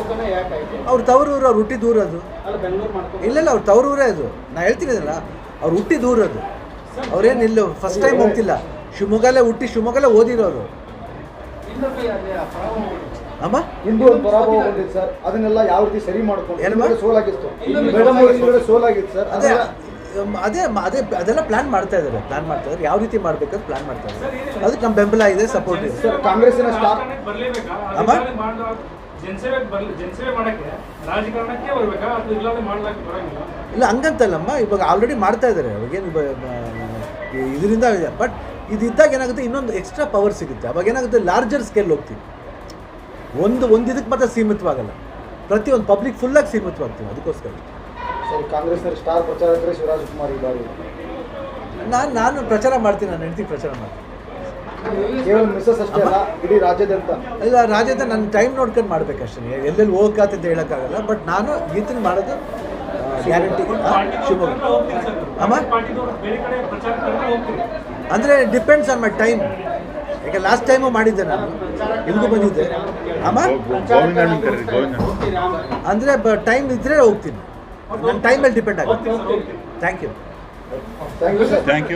ಶಿವಮೊಗ್ಗನೇ ತವರು ಊರು ಅವ್ರ ತವರೂರು ಅವ್ರು ಹುಟ್ಟಿ ದೂರ ಅದು. ಅಲ್ಲ ಬೆಂಗಳೂರು ಮಾಡ್ಕೊಂಡು ಇಲ್ಲ ಇಲ್ಲ ಅವ್ರ ತವರೂರೇ ಅದು. ನಾ ಹೇಳ್ತಿದ್ದೀನಲ್ಲ ಅವ್ರು ಹುಟ್ಟಿ ದೂರ ಅದು. ಅವ್ರೇನು ಇಲ್ಲ ಫಸ್ಟ್ ಟೈಮ್ ಹೋಗ್ತಿಲ್ಲ. ಶಿವಮೊಗ್ಗಲ್ಲೇ ಹುಟ್ಟಿ ಶಿವಮೊಗ್ಗಲ್ಲೇ ಓದಿರೋರು ಅಮ್ಮ? ಹಿಂದೂ ಒಂದು ಪರಾಭವ ಬಂದಿತ್ತು ಸರ್. ಅದನ್ನೆಲ್ಲ ಯಾವ ರೀತಿ ಸರಿ ಮಾಡ್ಕೊಂಡು? ಸೋಲಾಗಿತ್ತು. ಸೋಲಾಗಿತ್ತು ಸರ್. ಅದೇ ಅದೆಲ್ಲ ಅದೇ ಅದೇ ಅದೆಲ್ಲ ಪ್ಲಾನ್ ಮಾಡ್ತಾ ಇದ್ದಾರೆ. ಪ್ಲಾನ್ ಮಾಡ್ತಾ ಇದ್ದಾರೆ. ಯಾವ ರೀತಿ ಮಾಡ್ಬೇಕಂತ ಪ್ಲಾನ್ ಮಾಡ್ತಾ ಇದ್ದಾರೆ. ಅದಕ್ಕೆ ನಮ್ಮ ಬೆಂಬಲ ಇದೆ ಸಪೋರ್ಟ್ ಇದೆ. ಕಾಂಗ್ರೆಸ್ಸಿನ ಸ್ಟಾರ್ ಬರಂಗಿಲ್ಲ? ಇಲ್ಲ ಹಂಗಂತಲ್ಲಮ್ಮ ಇವಾಗ ಆಲ್ರೆಡಿ ಮಾಡ್ತಾ ಇದ್ದಾರೆ. ಅವಾಗೇನು ಇದರಿಂದ ಬಟ್ ಇದಿದ್ದಾಗ ಏನಾಗುತ್ತೆ? ಇನ್ನೊಂದು ಎಕ್ಸ್ಟ್ರಾ ಪವರ್ ಸಿಗುತ್ತೆ. ಅವಾಗ ಏನಾಗುತ್ತೆ? ಲಾರ್ಜರ್ ಸ್ಕೇಲ್ ಹೋಗ್ತೀವಿ. ಒಂದು ಒಂದು ಇದಕ್ಕೆ ಮಾತ್ರ ಸೀಮಿತವಾಗಲ್ಲ. ಪ್ರತಿಯೊಂದು ಪಬ್ಲಿಕ್ ಫುಲ್ಲಾಗಿ ಸೀಮಿತವಾಗ್ತೀವಿ. ಅದಕ್ಕೋಸ್ಕರ. ಸರ್ ಕಾಂಗ್ರೆಸ್ನ ಸ್ಟಾರ್ ಪ್ರಚಾರಕರೇ ಶಿವರಾಜ್ ಕುಮಾರ್ ಈ ಬಾರಿ. ನಾನು ನಾನು ಪ್ರಚಾರ ಮಾಡ್ತೀನಿ ನನ್ನ ಹೆಂಡತಿ ಪ್ರಚಾರ ಮಾಡ್ತೀನಿ. ಕೇವಲ ಮಿಸಸ್ ಅಷ್ಟೇ ಅಲ್ಲ ಇಡೀ ಅಂತ ಇಲ್ಲ ರಾಜ್ಯದ ನನ್ನ ಟೈಮ್ ನೋಡ್ಕೊಂಡು ಮಾಡ್ಬೇಕಷ್ಟೇ. ಎಲ್ಲೆಲ್ಲಿ ಹೋಗತ್ತೆ ಅಂತ ಹೇಳೋಕ್ಕಾಗಲ್ಲ ಬಟ್ ನಾನು ಗೀತನ ಮಾಡೋದು ಗ್ಯಾರಂಟಿ ಶಿವಮೊಗ್ಗ. ಅಮ್ಮ? ಅಂದರೆ ಡಿಪೆಂಡ್ಸ್ ಆನ್ ಮೈ ಟೈಮ್ ಯಾಕೆ ಲಾಸ್ಟ್ ಟೈಮು ಮಾಡಿದ್ದೆ ನಾನು. ಇಲ್ಲಿಗೂ ಬಂದಿದ್ದೆ. ಅಮ್ಮ? ಅಂದರೆ ಬ ಟೈಮ್ ಇದ್ದರೆ ಹೋಗ್ತೀನಿ. ನನ್ನ ಟೈಮಲ್ಲಿ ಡಿಪೆಂಡ್ ಆಗುತ್ತೆ thank you thank you sir thank you